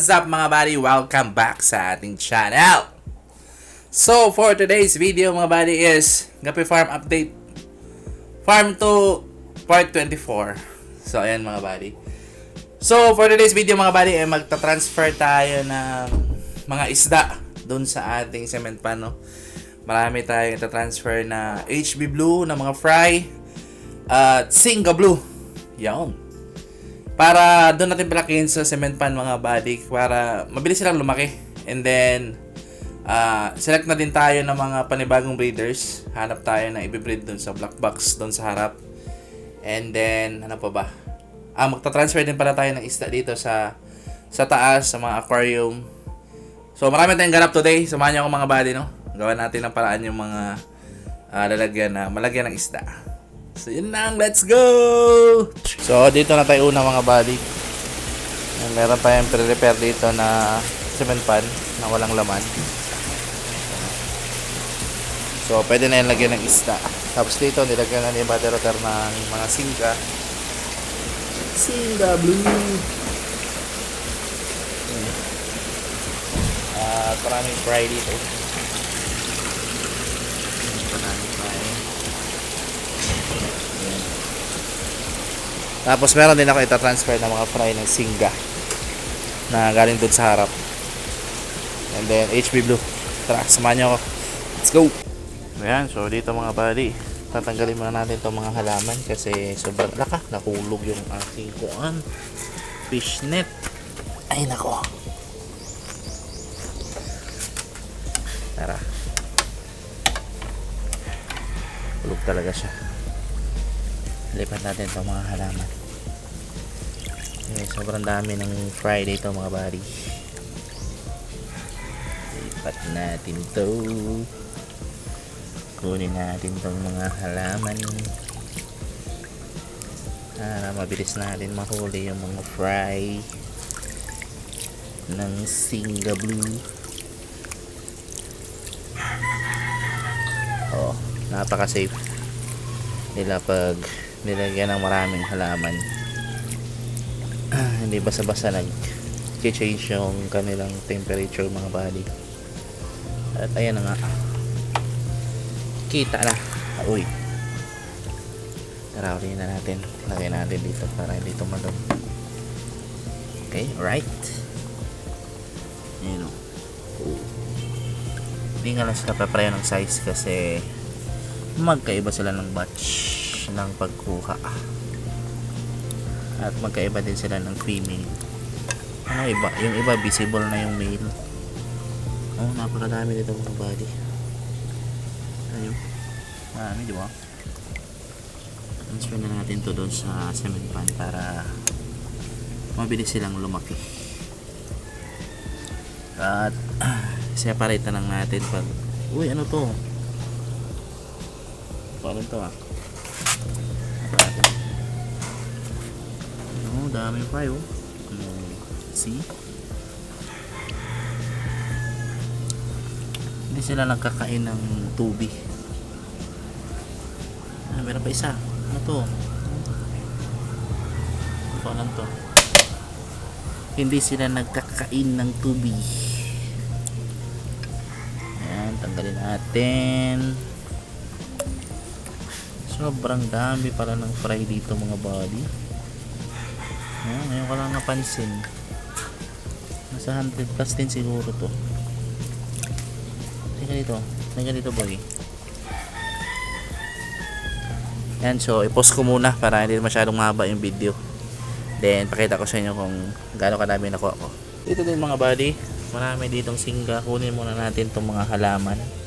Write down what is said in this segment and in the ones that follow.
What's up mga buddy? Welcome back sa ating channel. So, for today's video mga buddy is Gapi Farm Update. Farm to part 24. So, ayan mga buddy. So, for today's video mga buddy, eh, magta-transfer tayo ng mga isda doon sa ating cement pan, no? Marami tayong ita-transfer na HB Blue, na mga fry, at Singa Blue. Yan. Para doon natin palakihin sa cement pan mga buddy para mabilis silang lumaki. And then, ah select na din tayo ng mga panibagong breeders. Hanap tayo na i-breed doon sa black box doon sa harap. And then, ano pa ba? Ah, magta-transfer din pala tayo ng isda dito sa sa taas, sa mga aquarium. So, marami tayong ganap today. Samahan niyo ako mga buddy, no? Gawa natin ng paraan yung mga ah, lalagyan na malagyan ng isda. So, yun lang. Let's go! So, dito na tayo una mga buddy. Meron tayong pre-repair dito na cement pan na walang laman. So, pwede na yan lagyan ng isda. Tapos dito, nilagyan na ni Mother Rotter ng mga singka. Singa blue. At maraming fry dito. Maraming. Tapos meron din ako ita-transfer ng mga fry ng singa na galing doon sa harap. And then HB Blue. Tara, samahan niyo ako. Let's go! Ayan, so dito mga buddy, tatanggalin muna natin itong mga halaman kasi sobrang laka, nahulog yung aking kuan. Fish net. Ay nako. Tara. Hulog talaga siya. Lipat natin itong mga halaman. Okay, sobrang dami ng fry dito mga buddy. Lipat natin to. Kunin natin tong mga halaman. Para mabilis natin mahuli yung mga fry ng Singa Blue. Oh, napaka-safe nila pag nilagyan ng maraming halaman. Hindi basta-basta nag change yung kanilang temperature mga body. At ayan na nga. Kita na. Uy. Tara, ulihin na natin. Lagay natin dito para hindi tumalon. Okay, right. Ayan o. Hindi nga lang papareho ng size kasi magkaiba sila ng batch ng pagkuha. At magkaiba din sila ng female. Ano iba? Yung iba visible na yung male. Oh, napakadami dito mga body. Ayun. Marami, di ba? Transfer na natin to doon sa cement pan para mabilis silang lumaki. At separate na lang natin pag Uy, ano to? Paano to ah? Oh, daming fry oh. Hmm, See? Hindi sila nagkakain ng tubi. Ah, meron pa isa. Ano to? Paano to? Hindi sila nagkakain ng tubi. Ayan, tanggalin natin. Sobrang dami pala ng fry dito mga body. Ayan, ngayon ko lang napansin. Nasa 100 plus din siguro to. Teka dito. Teka dito boy. Yan, so i-post ko muna para hindi masyadong mahaba yung video. Then, pakita ko sa inyo kung gaano kadami nakuha ko. Dito din mga buddy, marami ditong singga. Kunin muna natin itong mga halaman.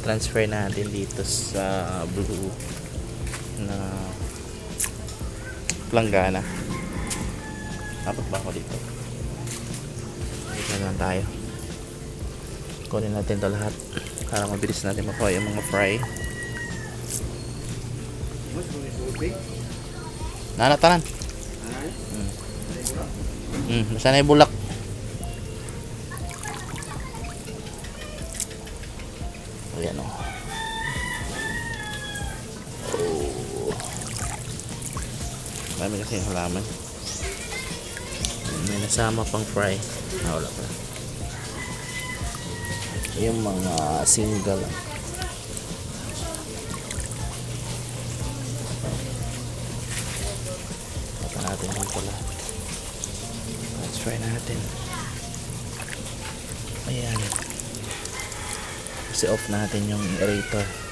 I-transfer natin dito sa blue na planggana. Dapat ba ako dito? Dito na lang tayo. Kunin natin to lahat para mabilis natin makuha yung mga fry. Nanatanan. Mm. Mm, basta na yung bulak. Yung halaman. May nasama pang fry. Ah, wala pala. Yung mga single. Pata natin yung pula. Let's try natin. Ayan. Kasi off natin yung aerator.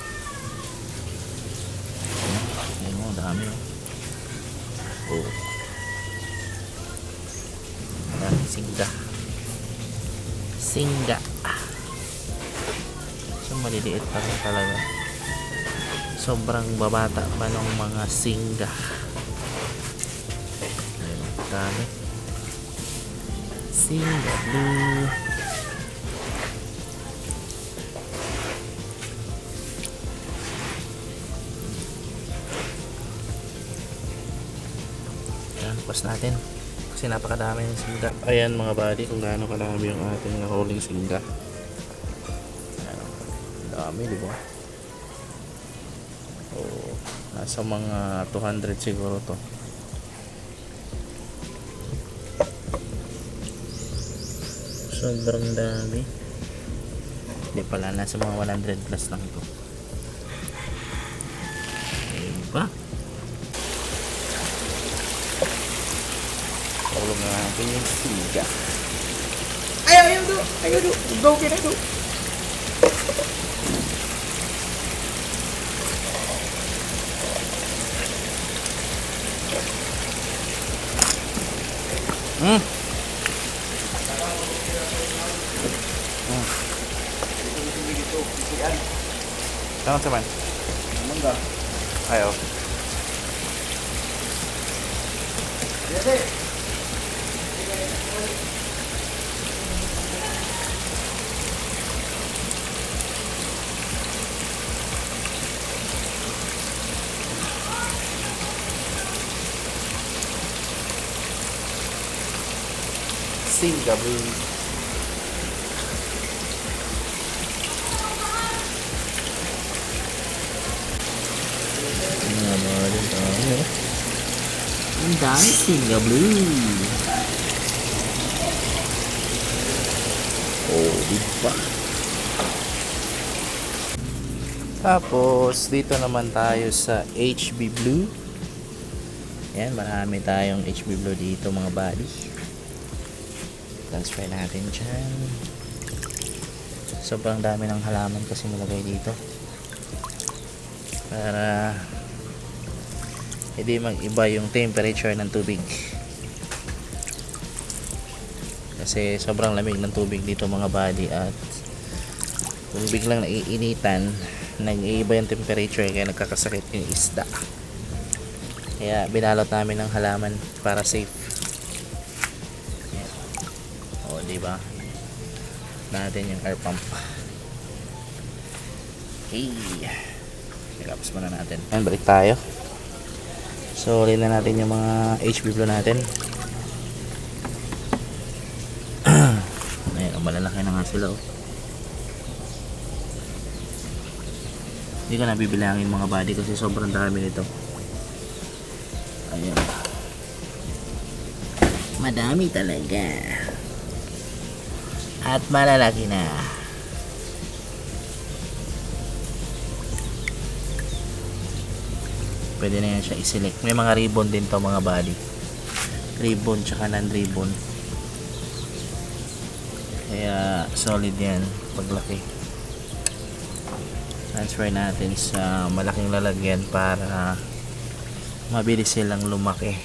Singga. So, maliliit pa rin talaga. Sobrang babata pa ng mga singga. Ayan, dami. Singga blue. Ayan, pas natin. Kasi napakadami ng singga. Ayan mga buddy, kung gaano kalami yung ating nahuling singga. Ayan, dami, di ba? Oo, nasa mga 200 siguro to. Sobrang dami. Hindi pala, nasa mga 100 plus lang to. Ayun pa. Ayo, ayo tu. Ayo duduk. Go get it. Hmm. Jangan teman. Ano rin tayo? Ang dami Singapore. Oh, di ba? Tapos, dito naman tayo sa HB Blue. Yan, marami tayong HB Blue dito mga buddy. Transfer natin dyan. Sobrang dami ng halaman kasi nilagay dito. Para hindi mag-iba yung temperature ng tubig. Kasi sobrang lamig ng tubig dito mga buddy at kung biglang naiinitan, nag-iiba yung temperature kaya nagkakasakit yung isda. Kaya binalot namin ng halaman para safe. Di ba? Natin yung air pump. Okay. Nagapos muna natin. Ayan, balik tayo. So, ulit na natin yung mga HB Blue natin. Ayan, ang malalaki na nga sila oh. Hindi ko na bibilangin mga body kasi sobrang dami nito. Ayan. Madami talaga. At malalaki na. Pwede na yan siya i-select. May mga ribbon din to mga body. Ribbon tsaka non-ribbon. Kaya solid yan paglaki. Transfer natin sa malaking lalagyan para mabilis silang lumaki.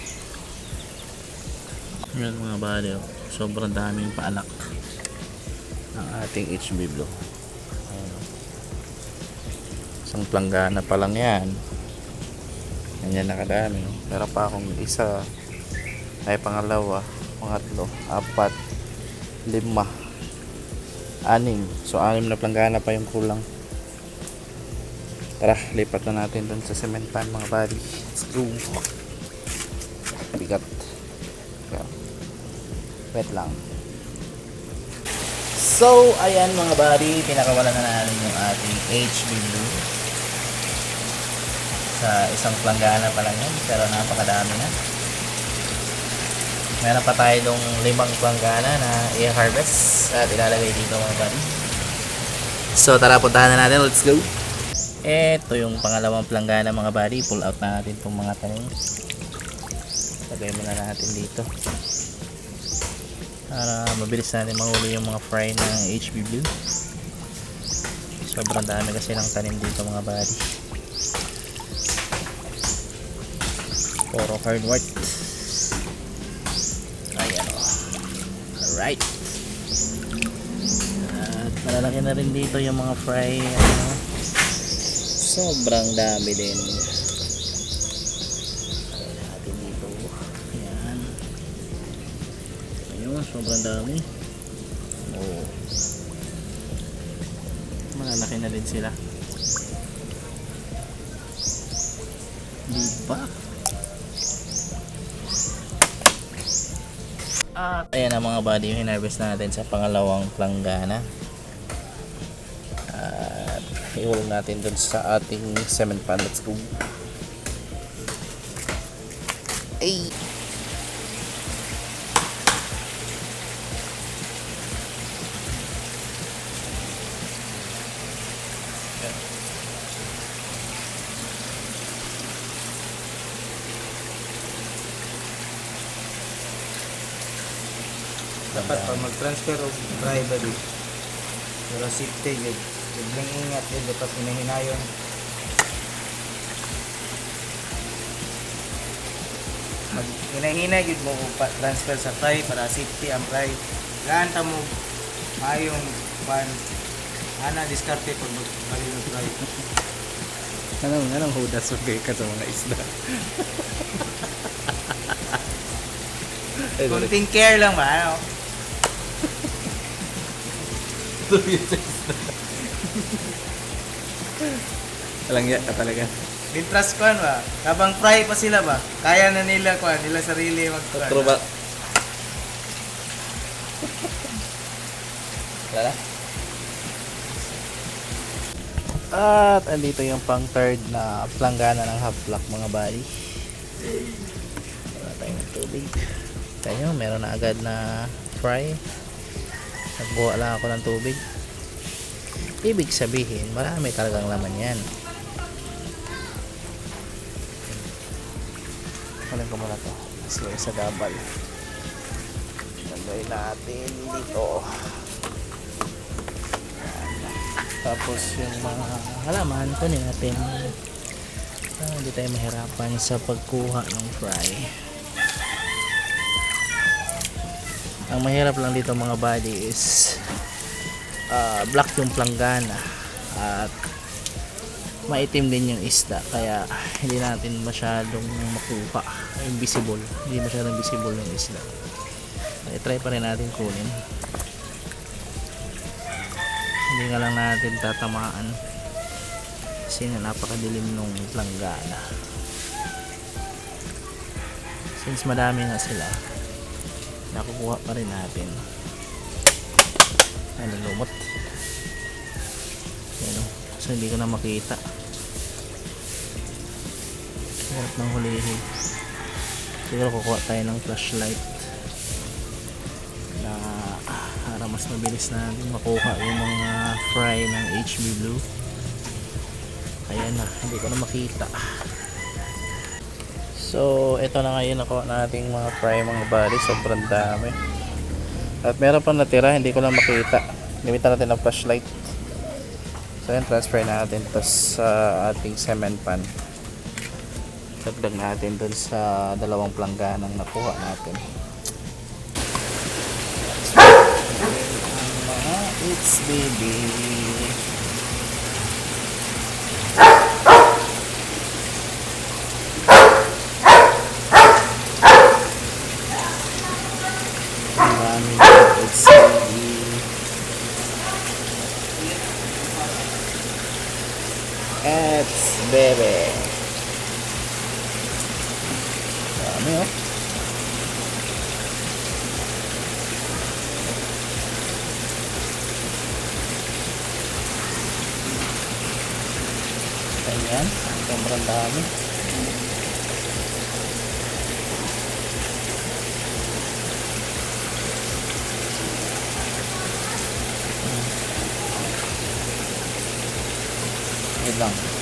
Yan mga oh. Sobrang daming paalak ng ating HB Blue. Ayan. Isang planggana pa lang yan. Ganyan nakadami. Meron pa akong isa. Ay pangalawa. Pangatlo. Apat. Lima. Anim. So anim na planggana pa yung kulang. Tara, lipat na natin dun sa cement pan mga buddy. Let's go. Bigat. Wait lang. So, ayan mga buddy, pinakawalan na natin yung ating HB Blue. Sa isang planggana pa lang yun, pero napakadami na. Meron pa tayo dong limang planggana na i-harvest at ilalagay dito mga buddy. So tara puntahan na natin. Let's go. Ito yung pangalawang planggana mga buddy. Pull out na natin itong mga tanim. Lagay muna natin dito. Para mabilis natin mahuli yung mga fry ng HB Blue. Sobrang dami kasi ng tanim dito mga buddy. Puro hard work. Ayan o. Alright. At malalaki na rin dito yung mga fry. Ano, sobrang dami din. Sobrang dami. Oh. Malalaki na din sila. Di ba? At ayan ang mga body yung hinarvest natin sa pangalawang planggana. At iulong natin dun sa ating cement pan. Let's go. Ay! Dapat pag mag-transfer o private eh. Pero safety yun. Biglang ingat yun. Dapat hinahinayon. Mag hinahinay yun mo pa- transfer sa fry para safety ang fry. Gaan ta mo mayong pan ana diskarte pag magbalik ng fry. Anong, anong hudas mo kay ka sa mga isda? Kunting care lang ba? Ano? Alang ya ka talaga. Lintras ko ba? Habang fry pa sila ba? Kaya na nila ko, nila sarili mag True ba? Wala na? At andito yung pang third na planggana ng half block mga bali. Wala tayong tubig. Kaya nyo, meron na agad na fry. Nagbuha lang ako ng tubig. Ibig sabihin, marami talagang laman yan. Kunin ko muna to. Kasi sa gabal. Lagay natin dito. Tapos yung mga halaman, kunin natin. Ah, hindi tayo mahirapan sa pagkuha ng fry. Ang mahirap lang dito mga body is ah, black yung planggana at maitim din yung isda. Kaya hindi natin masyadong makuha. Invisible hindi masyadong visible yung isda. Ay try pa rin natin kunin. Hindi nga lang natin tatamaan. Kasi nga napakadilim nung planggana. Since madami nga sila nakukuha pa rin natin. Ay nalumot yan o so hindi ko na makita. Hirap ng hulihin. Siguro kukuha tayo ng flashlight. Na para mas mabilis natin makuha yung mga fry ng HB Blue. Kaya na hindi ko na makita so ito na ngayon nakuha nating mga fry mga bali sobrang dami. At meron pang natira hindi ko na makita. Gamitan natin ng flashlight. So yun transfer natin to sa ating cement pan. Dagdag natin dun sa dalawang plangganang nakuha natin. Ang it's baby it's baby dami oh Ayan, sobrang dami. lang.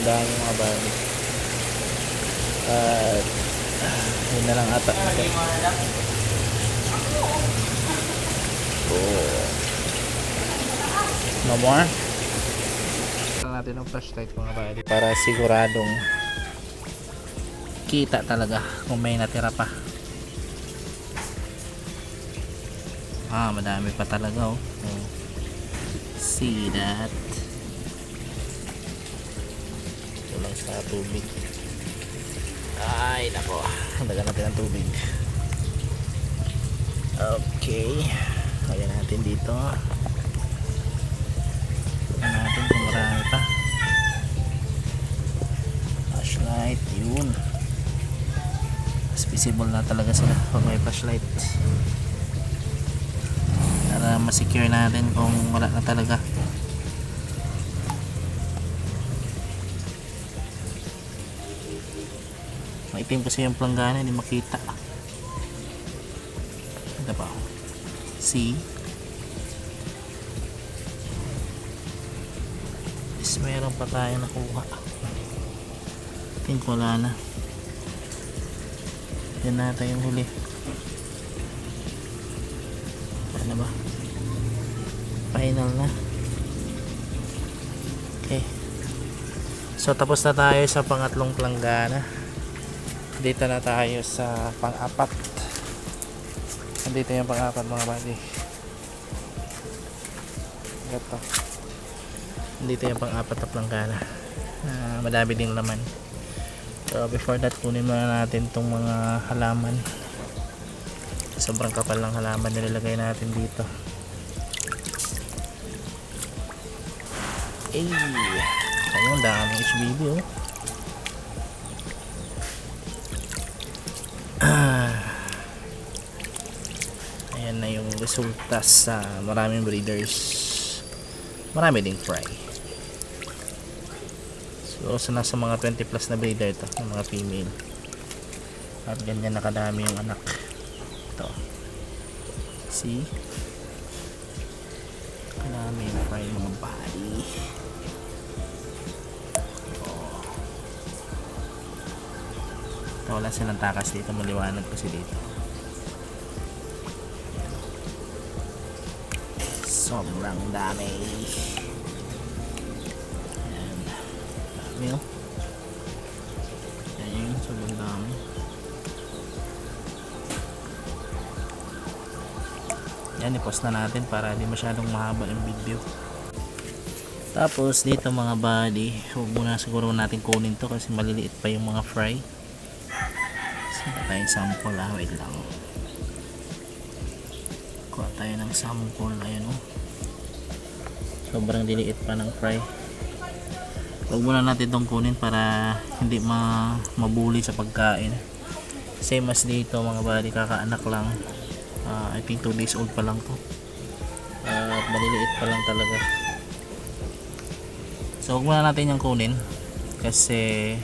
Ang dami mga bali. At yun na lang ata. Oh. No more? Natin ang flashlight mga bali. Para siguradong kita talaga kung may natira pa. Ah, madami pa talaga oh. See that? Ito lang sa tubig. Ay, nako. Dagan natin ang tubig. Okay. Lagyan natin dito. Lagyan natin kung marami pa. Flashlight, yun. Mas visible na talaga sila pag may flashlight. Para masecure natin kung wala na talaga. Maitim kasi yung planggana, hindi makita. Ito pa. See? Is meron pa tayo nakuha. Think wala na. Yan nata yung huli. Ano ba? Final na. Okay. So tapos na tayo sa pangatlong planggana. Dito na tayo sa pang-apat. Nandito yung pang-apat mga buddy. Ito. Nandito yung pang-apat na planggana. Ah, madami ding laman. So before that kunin muna natin tong mga halaman. Sobrang kapal ng halaman nilalagay natin dito. Eh, ayun, daming HBB oh. Ayan na yung resulta sa maraming breeders. Marami ding fry. So, sa nasa mga 20 plus na breeder ito, ng mga female. At ganyan nakadami yung anak. Ito. See? Kadami yung fry mga body. Ito, wala silang takas dito. Maliwanag kasi dito. Sobrang dami. Ayan. Dami oh. Ayan, sobrang dami. Yan, i-post na natin para hindi masyadong mahaba yung video. Tapos dito mga body, huwag muna siguro natin kunin to kasi maliliit pa yung mga fry. Saan tayong sample ah, wait lang. Kuha tayo ng sample, ayun oh. Sobrang diliit pa ng fry. Huwag muna natin itong kunin para hindi ma mabuli sa pagkain. Same as dito mga body, kakaanak lang. Ah, I think 2 days old pa lang to. At maliliit pa lang talaga. So huwag muna natin yung kunin kasi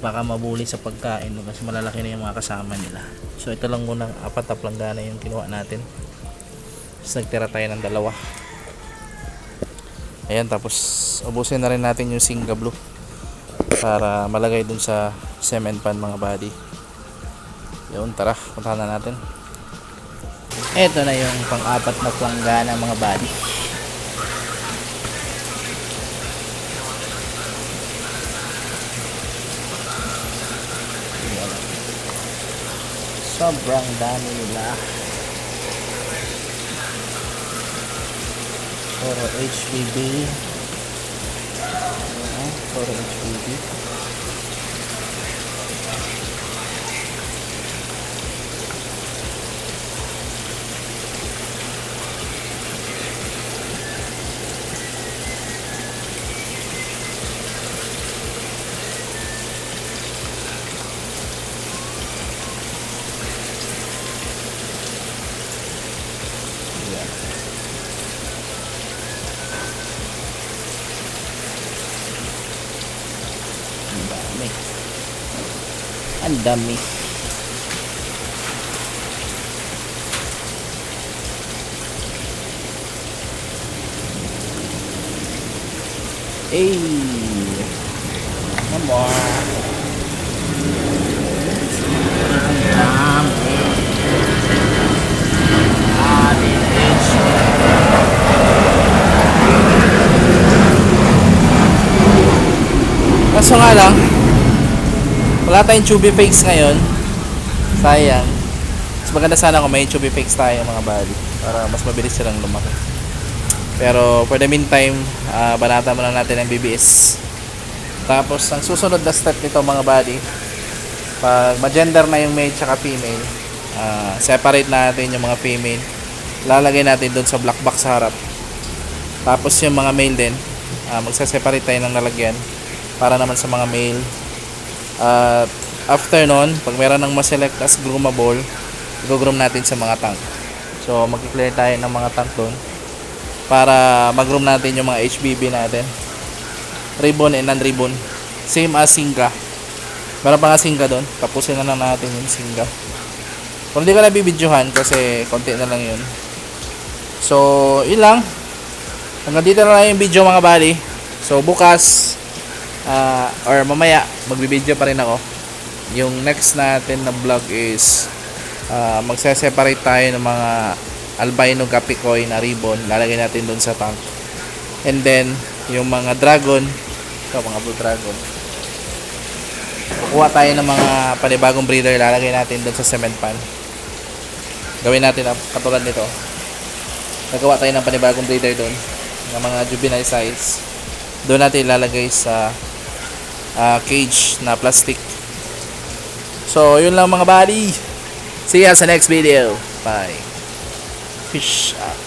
baka mabuli sa pagkain kasi malalaki na yung mga kasama nila. So ito lang muna apat na planggana yung kinuha natin. Tapos nagtira tayo ng dalawa. Ayan tapos ubusin na rin natin yung Singa Blue para malagay dun sa cement pan mga body. Yun tara puntahan na natin. Ito na yung pang-apat na planggana mga body. Sobrang dami nila. Puro HBB. Ayan, Puro HBB. Dami. Dami. Dami, bitch. Kaso nga lang, wala tayong chubby fakes ngayon. Sayang. Mas maganda sana kung may chubby fakes tayo mga buddy. Para mas mabilis silang lumaki. Pero for the meantime, ah, banata muna natin ang BBS. Tapos ang susunod na step nito mga buddy, pag ma-gender na yung male tsaka female, ah, separate natin yung mga female. Lalagay natin doon sa black box sa harap. Tapos yung mga male din, ah, magsa-separate tayo ng lalagyan para naman sa mga male. At after nun, pag meron ng ma-select as groomable, i-groom natin sa mga tank. So, mag-clear tayo ng mga tank doon para mag-groom natin yung mga HBB natin. Ribbon and non-ribbon. Same as Singa. Meron pa nga Singa doon. Tapusin na lang natin yung Singa. Kung hindi ko nabibidyohan kasi konti na lang yun. So, yun lang. Hanggang dito na lang yung video mga buddy. So, bukas ah, or mamaya magbibideo pa rin ako. Yung next natin na vlog is ah, magse-separate tayo ng mga albino kapikoy na ribbon. Lalagay natin doon sa tank. And then, yung mga dragon, ito mga blue dragon. Kukuha tayo ng mga panibagong breeder, lalagay natin doon sa cement pan. Gawin natin katulad nito. Nagawa tayo ng panibagong breeder doon, ng mga juvenile size. Doon natin ilalagay sa ah, cage na plastic. So, yun lang mga buddy. See ya sa next video. Bye. Fish out.